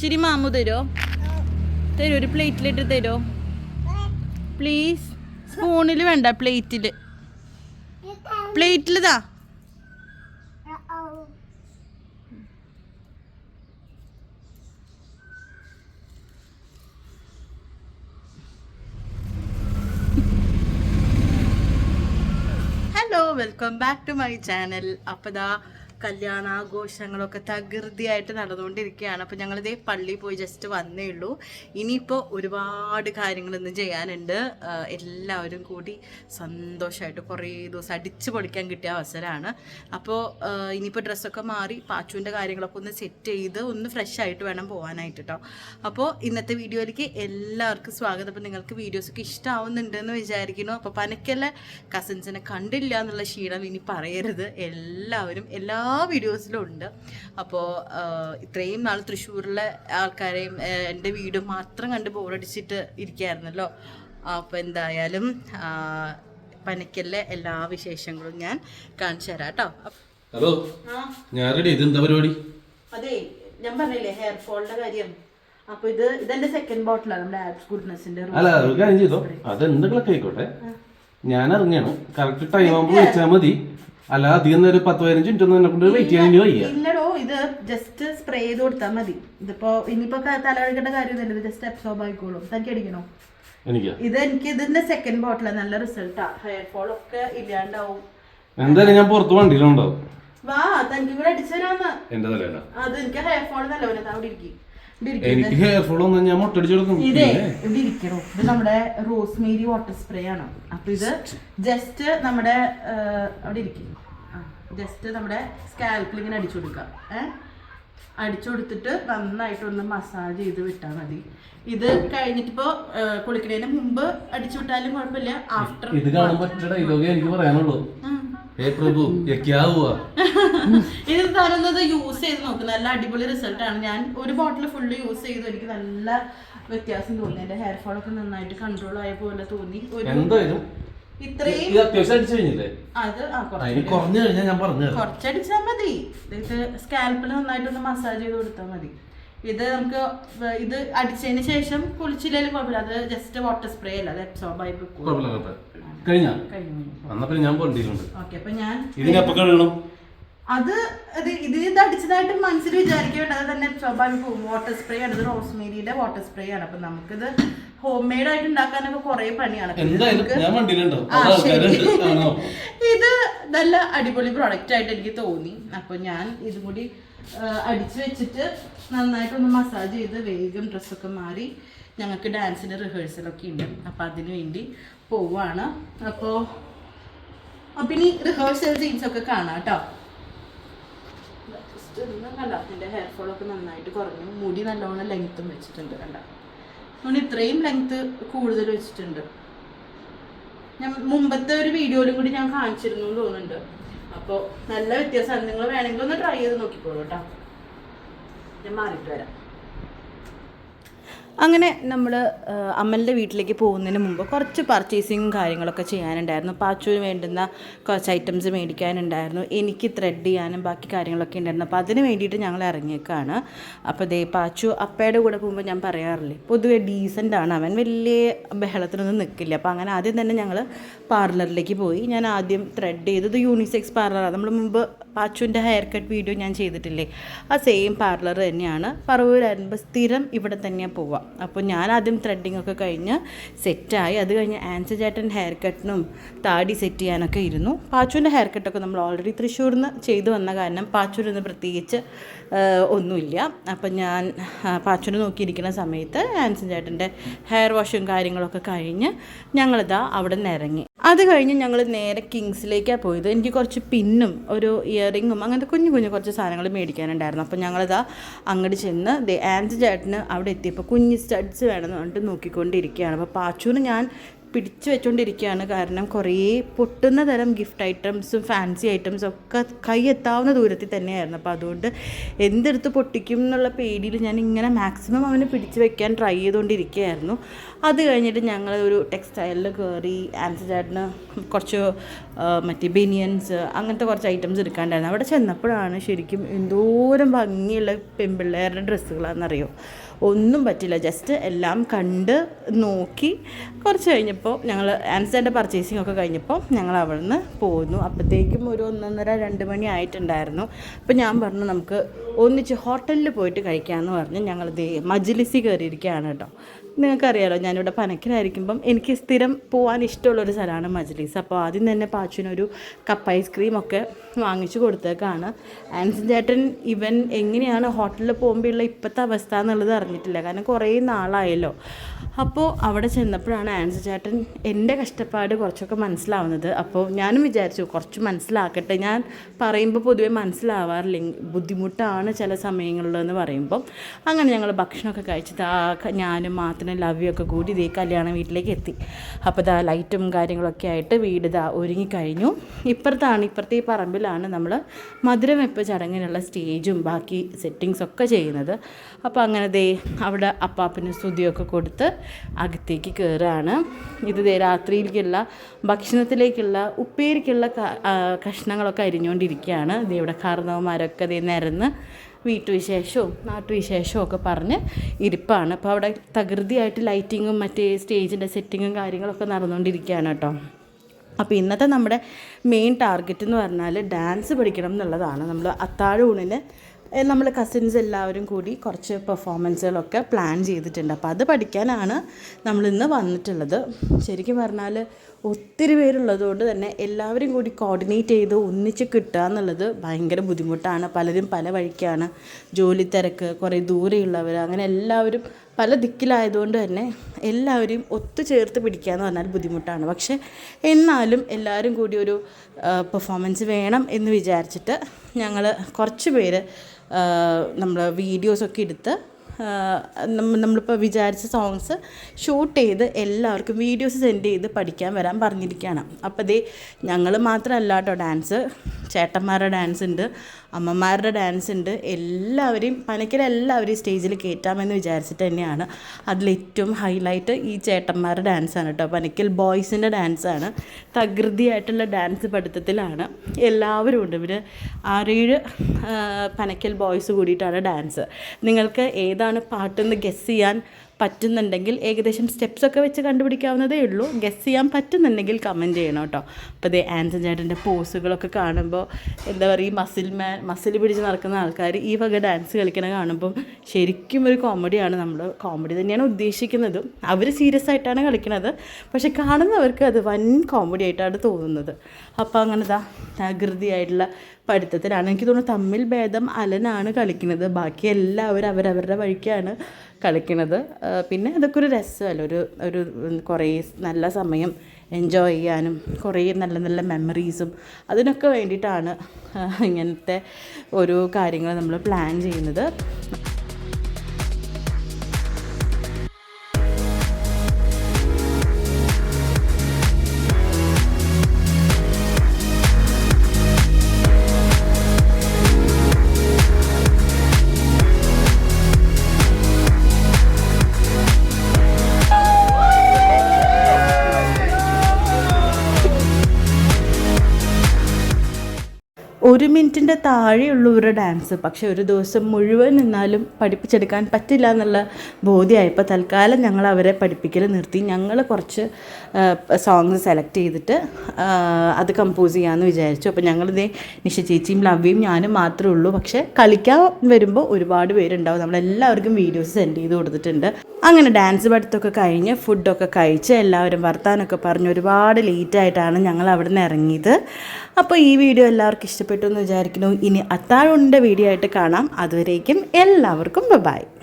ചിരി മാമു തരോ? തരോ ഒരു പ്ലേറ്റിലിട്ട് തരോ? പ്ലീസ് സ്പൂണിൽ വേണ്ട പ്ലേറ്റിൽ പ്ലേറ്റിൽ താ. Hello welcome back to my channel അപ്പോൾ ദാ കല്യാണാഘോഷങ്ങളൊക്കെ തകൃതിയായിട്ട് നടന്നുകൊണ്ടിരിക്കുകയാണ്. അപ്പോൾ ഞങ്ങളിതേ പള്ളിയിൽ പോയി ജസ്റ്റ് വന്നേ ഉള്ളൂ. ഇനിയിപ്പോൾ ഒരുപാട് കാര്യങ്ങളൊന്നും ചെയ്യാനുണ്ട്. എല്ലാവരും കൂടി സന്തോഷമായിട്ട് കുറേ ദിവസം അടിച്ചു പൊളിക്കാൻ കിട്ടിയ അവസരമാണ് അപ്പോൾ ഇനിയിപ്പോൾ ഡ്രസ്സൊക്കെ മാറി പാച്ചുവിന്റെ കാര്യങ്ങളൊക്കെ ഒന്ന് സെറ്റ് ചെയ്ത് ഒന്ന് ഫ്രഷ് ആയിട്ട് വേണം പോകാനായിട്ട് കേട്ടോ അപ്പോൾ ഇന്നത്തെ വീഡിയോയിലേക്ക് എല്ലാവർക്കും സ്വാഗതം. അപ്പോൾ നിങ്ങൾക്ക് വീഡിയോസൊക്കെ ഇഷ്ടമാവുന്നുണ്ടെന്ന് വിചാരിക്കുന്നു. അപ്പോൾ പനക്കല്ല കസിൻസിനെ കണ്ടില്ല എന്നുള്ള ക്ഷീണം ഇനി പറയരുത്. എല്ലാവരും എല്ലാ വീഡിയോസിലും ഉണ്ട് അപ്പോൾ ഇത്രയും നാൾ തൃശ്ശൂരിലെ ആൾക്കാരെയും എന്റെ വീട് മാത്രം കണ്ട് ബോറടിച്ചിട്ട് ഇരിക്കുകയായിരുന്നല്ലോ അപ്പോൾ എന്തായാലും ആ, എല്ലാ വിശേഷങ്ങളും ഞാൻ കാണിച്ചു തരാം കേട്ടോ. ഹലോ ആ. ഞാൻ റെഡി ഇതെന്താ പരിപാടി? അതെ ഞാൻ പറഞ്ഞില്ലേ ഹെയർ ഫോളിന്റെ കാര്യം. അപ്പൊ ഇത് ഇതെന്റെ സെക്കൻഡ് ബോട്ടിലാണ് നമ്മുടെ ആപ്സ് ഗുഡ്നെസിന്റെ അല്ല ഒരു കാര്യം ചെയ്തോ. അതെന്തെങ്കിലുമൊക്കെ ആയിക്കോട്ടെ. ഞാൻ ഇറങ്ങിയാണ്. കറക്റ്റ് ടൈം ആകുമ്പോൾ വിളിച്ചാൽ മതി. അല്ല അധികം ഒരു പത്ത് പതിനഞ്ച് മിനിറ്റ് ഒന്നും എന്നെ കൊണ്ട് വെയിറ്റ് ചെയ്യാൻ വയ്യ. ഇല്ലടോ ഇത് ജസ്റ്റ് സ്പ്രേ ചെയ്ത് കൊടുത്താൽ മതി. ഇതിപ്പോ ഇനിയിപ്പോ തലകഴിക്കേണ്ട കാര്യമൊന്നുമില്ല ഇത് ജസ്റ്റ് അബ്സോർബ് ആയിക്കോളും. തനിക്ക് അടിക്കണോ? എനിക്ക്? ഇത് എനിക്ക് ഇതിന്റെ സെക്കൻഡ് ബോട്ടിൽ നല്ല റിസൾട്ടാ ഹെയർ ഫോൾ ഒക്കെ ഇല്ലാണ്ടാവും. എന്തായാലും ഞാൻ പുറത്ത് വണ്ടിയിലുണ്ടാവും. വാ തനിക്ക് ഇവിടെ അടിച്ചു തരാന്ന് എന്റെ തലയല്ല അത് എനിക്ക് ഹെയർ ഫോൾ നല്ലവരെ അവിടെ ഇരിക്ക്. എനിക്ക് ഹെയർ ഫോൾ ഒന്നും ഞാൻ മുട്ടടിച്ചു കൊടുക്കും. ഇതേ ഇവിടെ ഇരിക്കണോ. ഇത് നമ്മുടെ റോസ്മേരി വാട്ടർ സ്പ്രേ ആണ്. അപ്പൊ ഇത് ജസ്റ്റ് നമ്മുടെ അവിടെ ഇരിക്കും. ജസ്റ്റ് നമ്മുടെ സ്കാൽപ്പിൽ ഇങ്ങനെ അടിച്ചു കൊടുക്കാം ഏഹ്? അടിച്ചു കൊടുത്തിട്ട് നന്നായിട്ട് ഒന്ന് മസാജ് ചെയ്ത് വിട്ടാൽ മതി. ഇത് കഴിഞ്ഞിട്ടിപ്പോ ഇപ്പോ കുളിക്കണതിന് മുമ്പ് അടിച്ചു വിട്ടാലും കുഴപ്പമില്ല. ആഫ്റ്റർ ഇത് കാണുമ്പോ ഒറ്റ ഡയലോഗേ എനിക്ക് പറയാനുള്ളൂ. ഏ പ്രഭു ഇത് തരുന്നത് യൂസ് ചെയ്ത് നോക്ക്. നല്ല അടിപൊളി റിസൾട്ട് ആണ്. ഞാൻ ഒരു ബോട്ടിൽ ഫുള്ള് യൂസ് ചെയ്തു. എനിക്ക് നല്ല വ്യത്യാസം തോന്നി. എന്റെ ഹെയർ ഫോൾ ഒക്കെ നന്നായിട്ട് കൺട്രോൾ ആയ പോലെ തോന്നി. ഒരു എന്തായാലും ഇത്രയും ഇത് അത്യാവശ്യം അടിച്ചു കഴിഞ്ഞില്ലേ? അത് ആ കുറച്ച് കുറഞ്ഞു കഴിഞ്ഞാൽ ഞാൻ പറഞ്ഞു തരാം. കുറച്ചടിച്ചാൽ മതി. ഇത് സ്കാൽപ്പിൽ നന്നായിട്ടൊന്ന് മസാജ് ചെയ്ത് കൊടുത്താൽ മതി. ഇത് നമുക്ക് വ- ഇത് അടിച്ചതിന് ശേഷം കുളിച്ചില്ലെങ്കിലും കുഴപ്പമില്ല. അത് ജസ്റ്റ് വാട്ടർ സ്പ്രേ അല്ല അത് അബ്സോർബ് ആയി പോകും കുഴപ്പമില്ല കുഴപ്പമില്ല. കഴിഞ്ഞാ? കഴിഞ്ഞു എന്നാ പിന്നെ ഞാൻ വണ്ടിയിലുണ്ട് ഓക്കെ അപ്പൊ ഞാൻ അത് ഇത് ഇത് ഇത് അടിച്ചതായിട്ട് മനസ്സിൽ വിചാരിക്കേണ്ട. അത് തന്നെ ആയി പോകും. വാട്ടർ സ്പ്രേ ആണ്. ഇത് റോസ്മേരിയുടെ വാട്ടർ സ്പ്രേ ആണ്. അപ്പൊ നമുക്കിത് ഹോം മെയ്ഡ് ആയിട്ട് ഉണ്ടാക്കാനൊക്കെ കുറെ പണിയാണ്. ഇത് നല്ല അടിപൊളി പ്രോഡക്റ്റ് ആയിട്ട് എനിക്ക് തോന്നി. അപ്പൊ ഞാൻ ഇതും കൂടി അടിച്ചു വെച്ചിട്ട് നന്നായിട്ടൊന്ന് മസാജ് ചെയ്ത് വേഗം ഡ്രസ്സൊക്കെ മാറി ഞങ്ങൾക്ക് ഡാൻസിന് റിഹേഴ്സലൊക്കെ ഉണ്ട്. അപ്പൊ അതിനു വേണ്ടി പോവാണ്. അപ്പോ അപ്പൊ ഇനി റിഹേഴ്സൽ സീൻസ് ഒക്കെ കാണാം കേട്ടോ. ജസ്റ്റ് ഒന്ന് കണ്ട. എന്റെ ഹെയർ ഫോളൊക്കെ ഒക്കെ നന്നായിട്ട് കുറഞ്ഞു. മുടി നല്ലോണം ലെങ്ത്തും വെച്ചിട്ടുണ്ട് കണ്ട. അതുകൊണ്ട് ഇത്രയും ലെങ്ത്ത് കൂടുതൽ വെച്ചിട്ടുണ്ട്. ഞാൻ മുമ്പത്തെ ഒരു വീഡിയോയിലും കൂടി ഞാൻ കാണിച്ചിരുന്നു എന്ന് തോന്നുന്നുണ്ട്. അപ്പോൾ നല്ല വ്യത്യാസമാണ് നിങ്ങൾ വേണമെങ്കിൽ ഒന്ന് ട്രൈ ചെയ്ത് നോക്കിക്കോളൂ കേട്ടോ. ഞാൻ മാറിയിട്ട് വരാം. അങ്ങനെ നമ്മൾ അമ്മലിന്റെ വീട്ടിലേക്ക് പോകുന്നതിന് മുമ്പ് കുറച്ച് പർച്ചേസിങ്ങും കാര്യങ്ങളൊക്കെ ചെയ്യാനുണ്ടായിരുന്നു. പാച്ചുവിന് വേണ്ടുന്ന കുറച്ച് ഐറ്റംസ് മേടിക്കാനുണ്ടായിരുന്നു. എനിക്ക് ത്രെഡ് ചെയ്യാനും ബാക്കി കാര്യങ്ങളൊക്കെ ഉണ്ടായിരുന്നു. അപ്പോൾ അതിന് വേണ്ടിയിട്ട് ഞങ്ങൾ ഇറങ്ങിയേക്കാണ്. അപ്പോൾ ദേ പാച്ചു അപ്പയുടെ കൂടെ പോകുമ്പോൾ ഞാൻ പറയാറില്ലേ പൊതുവെ ഡീസന്റ് ആണ്. അവൻ വലിയ ബഹളത്തിനൊന്നും നിൽക്കില്ല അപ്പോൾ അങ്ങനെ ആദ്യം തന്നെ ഞങ്ങൾ പാർലറിലേക്ക് പോയി. ഞാൻ ആദ്യം ത്രെഡ് ചെയ്തത് യൂണിസെക്സ് പാർലറാണ് നമ്മൾ മുമ്പ് പാച്ചുവിന്റെ ഹെയർ കട്ട് വീഡിയോ ഞാൻ ചെയ്തിട്ടില്ലേ? ആ സെയിം പാർലർ തന്നെയാണ്. പറവൂരായിരുന്നപ്പോൾ സ്ഥിരം ഇവിടെ തന്നെയാണ് പോവുക. അപ്പോൾ ഞാൻ ആദ്യം ത്രെഡിങ് ഒക്കെ കഴിഞ്ഞ് സെറ്റായി അത് കഴിഞ്ഞ് ആൻസർ ചേട്ടൻ ഹെയർ കട്ടിനും താടി സെറ്റ് ചെയ്യാനൊക്കെ ഇരുന്നു. പാച്ചുവിന്റെ ഹെയർ കട്ടൊക്കെ നമ്മൾ ഓൾറെഡി തൃശ്ശൂരിൽ നിന്ന് ചെയ്തു വന്ന കാരണം പാച്ചൂരിൽ നിന്ന് പ്രത്യേകിച്ച് ഒന്നുമില്ല. അപ്പം ഞാൻ ആ, പാച്ചുവിനെ നോക്കിയിരിക്കുന്ന സമയത്ത് ആൻസൻ ചേട്ടന്റെ ഹെയർ വാഷും കാര്യങ്ങളൊക്കെ കഴിഞ്ഞ് ഞങ്ങളിതാ അവിടെ നിന്ന് ഇറങ്ങി അത് കഴിഞ്ഞ് ഞങ്ങൾ നേരെ കിങ്സിലേക്കാണ് പോയത്. എനിക്ക് കുറച്ച് പിന്നും ഒരു ഇയറിങ്ങും അങ്ങനത്തെ കുഞ്ഞു കുഞ്ഞു കുറച്ച് സാധനങ്ങൾ മേടിക്കാനുണ്ടായിരുന്നു. അപ്പോൾ ഞങ്ങളിതാ അങ്ങോട്ട് ചെന്ന് ദേ ആൻസ് ചേട്ടന് അവിടെ എത്തിയപ്പോൾ കുഞ്ഞ് സ്റ്റഡ്സ് വേണമെന്ന് പറഞ്ഞിട്ട് നോക്കിക്കൊണ്ടിരിക്കുകയാണ്. അപ്പോൾ പാച്ചൂന് ഞാൻ പിടിച്ചു വെച്ചുകൊണ്ടിരിക്കുകയാണ് കാരണം കുറേ പൊട്ടുന്ന തരം ഗിഫ്റ്റ് ഐറ്റംസും ഫാൻസി ഐറ്റംസും ഒക്കെ കൈ എത്താവുന്ന ദൂരത്തിൽ തന്നെയായിരുന്നു. അപ്പോൾ അതുകൊണ്ട് എന്തെടുത്ത് പൊട്ടിക്കും എന്നുള്ള പേടിയിൽ ഞാൻ ഇങ്ങനെ മാക്സിമം അവനെ പിടിച്ചു വെക്കാൻ ട്രൈ ചെയ്തുകൊണ്ടിരിക്കുകയായിരുന്നു അത് കഴിഞ്ഞിട്ട് ഞങ്ങൾ ഒരു ടെക്സ്റ്റൈലിൽ കയറി ആൻസർ കുറച്ച് മറ്റേ ബനിയൻസ് അങ്ങനത്തെ കുറച്ച് ഐറ്റംസ് എടുക്കാണ്ടായിരുന്നു. അവിടെ ചെന്നപ്പോഴാണ് ശരിക്കും എന്തോരം ഭംഗിയുള്ള പെൺപിള്ളേരുടെ ഡ്രസ്സുകളാണെന്നറിയോ ഒന്നും പറ്റില്ല. ജസ്റ്റ് എല്ലാം കണ്ട് നോക്കി കുറച്ച് കഴിഞ്ഞപ്പോൾ ഞങ്ങൾ ആൻസറിന്റെ പർച്ചേസിംഗ് ഒക്കെ കഴിഞ്ഞപ്പോൾ ഞങ്ങൾ അവിടെ നിന്ന് പോന്നു. അപ്പോഴത്തേക്കും ഒരു ഒന്നൊന്നര രണ്ട് മണി ആയിട്ടുണ്ടായിരുന്നു. അപ്പോൾ ഞാൻ പറഞ്ഞു നമുക്ക് ഒന്നിച്ച് ഹോട്ടലിൽ പോയിട്ട് കഴിക്കാമെന്ന് പറഞ്ഞ്. ഞങ്ങൾ മജ്ലിസി കയറിയിരിക്കുകയാണ് കേട്ടോ. നിങ്ങൾക്കറിയാലോ ഞാനിവിടെ പനക്കിലായിരിക്കുമ്പം എനിക്ക് സ്ഥിരം പോകാൻ ഇഷ്ടമുള്ളൊരു സ്ഥലമാണ് മജ്ലീസ്. അപ്പോൾ ആദ്യം തന്നെ പാച്ചുവിനൊരു കപ്പ് ഐസ്ക്രീം ഒക്കെ വാങ്ങിച്ചു കൊടുത്തേക്കാണ്. ആൻസൻ ചേട്ടൻ ഇവൻ എങ്ങനെയാണ് ഹോട്ടലിൽ പോകുമ്പോഴുള്ള ഇപ്പോഴത്തെ അവസ്ഥ എന്നുള്ളത് അറിഞ്ഞിട്ടില്ല. കാരണം കുറേ നാളായല്ലോ. അപ്പോൾ അവിടെ ചെന്നപ്പോഴാണ് ആൻസൻ ചേട്ടൻ എന്റെ കഷ്ടപ്പാട് കുറച്ചൊക്കെ മനസ്സിലാവുന്നത്. അപ്പോൾ ഞാനും വിചാരിച്ചു കുറച്ച് മനസ്സിലാക്കട്ടെ. ഞാൻ പറയുമ്പോൾ പൊതുവേ മനസ്സിലാവാറില്ല ബുദ്ധിമുട്ടാണ് ചില സമയങ്ങളിലെന്ന് പറയുമ്പോൾ അങ്ങനെ ഞങ്ങൾ ഭക്ഷണമൊക്കെ കഴിച്ചിട്ട് ആ ഞാനും മാത്രം ലവ്യും ലവ്യമൊക്കെ കൂടി ഇതേ കല്യാണ വീട്ടിലേക്ക് എത്തി. അപ്പോൾ ഇതാ ലൈറ്റും കാര്യങ്ങളൊക്കെ ആയിട്ട് വീട് ഇതാ ഒരുങ്ങിക്കഴിഞ്ഞു ഇപ്പുറത്താണ് ഇപ്പുറത്തെ ഈ പറമ്പിലാണ് നമ്മൾ മധുരം വെപ്പ് ചടങ്ങിനുള്ള സ്റ്റേജും ബാക്കി സെറ്റിങ്സ് ഒക്കെ ചെയ്യുന്നത്. അപ്പോൾ അങ്ങനെ ദേ അവിടെ അപ്പാപ്പിന് സ്തുതിയൊക്കെ കൊടുത്ത് അകത്തേക്ക് കയറുകയാണ് ഇത് ദേ രാത്രിയിലേക്കുള്ള ഭക്ഷണത്തിലേക്കുള്ള ഉപ്പേരിക്കുള്ള കഷ്ണങ്ങളൊക്കെ അരിഞ്ഞുകൊണ്ടിരിക്കുകയാണ്. ദേ ഇവിടെ കാർന്നവന്മാരൊക്കെ ദേ നിരന്ന് വീട്ടുവിശേഷവും നാട്ടുവിശേഷവും ഒക്കെ പറഞ്ഞ് ഇരിപ്പാണ്. അപ്പോൾ അവിടെ തകൃതിയായിട്ട് ലൈറ്റിങ്ങും മറ്റേ സ്റ്റേജിന്റെ സെറ്റിങ്ങും കാര്യങ്ങളൊക്കെ നടന്നുകൊണ്ടിരിക്കുകയാണ് കേട്ടോ. അപ്പോൾ ഇന്നത്തെ നമ്മുടെ മെയിൻ ടാർഗറ്റ് എന്ന് പറഞ്ഞാൽ ഡാൻസ് പഠിക്കണം എന്നുള്ളതാണ്. നമ്മൾ അത്താഴ ഊണിന് നമ്മൾ കസിൻസ് എല്ലാവരും കൂടി കുറച്ച് പെർഫോമൻസുകളൊക്കെ പ്ലാൻ ചെയ്തിട്ടുണ്ട്. അപ്പോൾ അത് പഠിക്കാനാണ് നമ്മളിന്ന് വന്നിട്ടുള്ളത്. ശരിക്കും പറഞ്ഞാൽ ഒത്തിരി പേരുള്ളതുകൊണ്ട് തന്നെ എല്ലാവരും കൂടി കോർഡിനേറ്റ് ചെയ്ത് ഒന്നിച്ച് കിട്ടുക എന്നുള്ളത് ഭയങ്കര ബുദ്ധിമുട്ടാണ്. പലരും പല വഴിക്കാണ്. ജോലി തിരക്ക് കുറേ ദൂരെയുള്ളവർ അങ്ങനെ എല്ലാവരും പല ദിക്കിലായതുകൊണ്ട് തന്നെ എല്ലാവരെയും ഒത്തുചേർത്ത് പിടിക്കുക എന്ന് പറഞ്ഞാൽ ബുദ്ധിമുട്ടാണ്. പക്ഷേ എന്നാലും എല്ലാവരും കൂടി ഒരു പെർഫോമൻസ് വേണം എന്ന് വിചാരിച്ചിട്ട് ഞങ്ങൾ കുറച്ച് പേര് നമ്മൾ വീഡിയോസൊക്കെ എടുത്ത് നമ്മ- നമ്മളിപ്പോൾ വിചാരിച്ച സോങ്സ് ഷൂട്ട് ചെയ്ത് എല്ലാവർക്കും വീഡിയോസ് സെൻഡ് ചെയ്ത് പഠിക്കാൻ വരാൻ പറഞ്ഞിരിക്കുകയാണ്. അപ്പോൾ ദേ ഞങ്ങൾ മാത്രമല്ല കേട്ടോ ഡാൻസ് ചേട്ടന്മാരുടെ ഡാൻസ് ഉണ്ട്. അമ്മമാരുടെ ഡാൻസ് ഉണ്ട്. എല്ലാവരെയും പനക്കര എല്ലാവരെയും സ്റ്റേജിൽ കയറ്റാമെന്ന് വിചാരിച്ചിട്ട് തന്നെയാണ് അതിലേറ്റവും ഹൈലൈറ്റ് ഈ ചേട്ടന്മാരുടെ ഡാൻസാണ് കേട്ടോ. പനിക്കൽ ബോയ്സിന്റെ ഡാൻസാണ് തകൃതിയായിട്ടുള്ള ഡാൻസ് പഠിത്തത്തിലാണ് എല്ലാവരും ഉണ്ട്. ഇവർ ആറേഴ് പനക്കൽ ബോയ്സ് കൂടിയിട്ടാണ് ഡാൻസ് നിങ്ങൾക്ക് ഏതാണ് പാട്ടെന്ന് ഗസ് ചെയ്യാൻ പറ്റുന്നുണ്ടെങ്കിൽ ഏകദേശം സ്റ്റെപ്സ് ഒക്കെ വെച്ച് കണ്ടുപിടിക്കാവുന്നതേ ഉള്ളൂ. ഗസ് ചെയ്യാൻ പറ്റുന്നുണ്ടെങ്കിൽ കമന്റ് ചെയ്യണം കേട്ടോ. അപ്പോൾ ദേ ആൻസൺ ചേട്ടന്റെ പോസുകളൊക്കെ കാണുമ്പോൾ എന്താ പറയുക മസിൽ മാൻ മസിൽ പിടിച്ച് നടക്കുന്ന ആൾക്കാർ ഈ വക ഡാൻസ് കളിക്കണ കാണുമ്പോൾ ശരിക്കും ഒരു കോമഡിയാണ് നമ്മൾ കോമഡി തന്നെയാണ് ഉദ്ദേശിക്കുന്നത്. അവർ സീരിയസ് ആയിട്ടാണ് കളിക്കുന്നത് പക്ഷെ കാണുന്നവർക്ക് അത് വൻ കോമഡി ആയിട്ടാണ് തോന്നുന്നത്. അപ്പോൾ അങ്ങനത്തെ തകൃതിയായിട്ടുള്ള പഠിത്തത്തിലാണ്. എനിക്ക് തോന്നുന്നു തമ്മിൽ ഭേദം അലനാണ് കളിക്കുന്നത്. ബാക്കി എല്ലാവരും അവരവരുടെ വഴിക്കാണ് കളിക്കുന്നത് ആ, പിന്നെ അതൊക്കെ ഒരു രസമല്ല? ഒരു ഒരു കുറേ നല്ല സമയം എൻജോയ് ചെയ്യാനും കുറേ നല്ല നല്ല മെമ്മറീസും അതിനൊക്കെ വേണ്ടിയിട്ടാണ് ഇങ്ങനത്തെ ഓരോ കാര്യങ്ങൾ നമ്മൾ പ്ലാൻ ചെയ്യുന്നത്. ഒരു മിനിറ്റിന്റെ താഴെയുള്ള ഒരു ഡാൻസ് പക്ഷേ ഒരു ദിവസം മുഴുവൻ നിന്നാലും പഠിപ്പിച്ചെടുക്കാൻ പറ്റില്ല എന്നുള്ള ബോധ്യമായപ്പോൾ തൽക്കാലം ഞങ്ങൾ അവരെ പഠിപ്പിക്കൽ നിർത്തി. ഞങ്ങൾ കുറച്ച് സോങ്സ് സെലക്ട് ചെയ്തിട്ട് അത് കമ്പോസ് ചെയ്യാമെന്ന് വിചാരിച്ചു. അപ്പോൾ ഞങ്ങളിതേ നിഷ ചേച്ചിയും ലവ്യയും ഞാനും മാത്രമേ ഉള്ളൂ. പക്ഷേ കളിക്കാൻ വരുമ്പോൾ ഒരുപാട് പേരുണ്ടാവും. നമ്മളെല്ലാവർക്കും വീഡിയോസ് സെൻഡ് ചെയ്ത് കൊടുത്തിട്ടുണ്ട്. അങ്ങനെ ഡാൻസ് പഠിത്തമൊക്കെ കഴിഞ്ഞ് ഫുഡൊക്കെ കഴിച്ച് എല്ലാവരും വർത്താനൊക്കെ പറഞ്ഞ് ഒരുപാട് ലേറ്റായിട്ടാണ് ഞങ്ങൾ അവിടെ നിന്ന് ഇറങ്ങിയത്. അപ്പോൾ ഈ വീഡിയോ എല്ലാവർക്കും ഇഷ്ടപ്പെട്ടു എന്ന് വിചാരിക്കുന്നു. ഇനി അത്താഴുണ്ട വീഡിയോ ആയിട്ട് കാണാം. അതുവരേക്കും എല്ലാവർക്കും ബൈ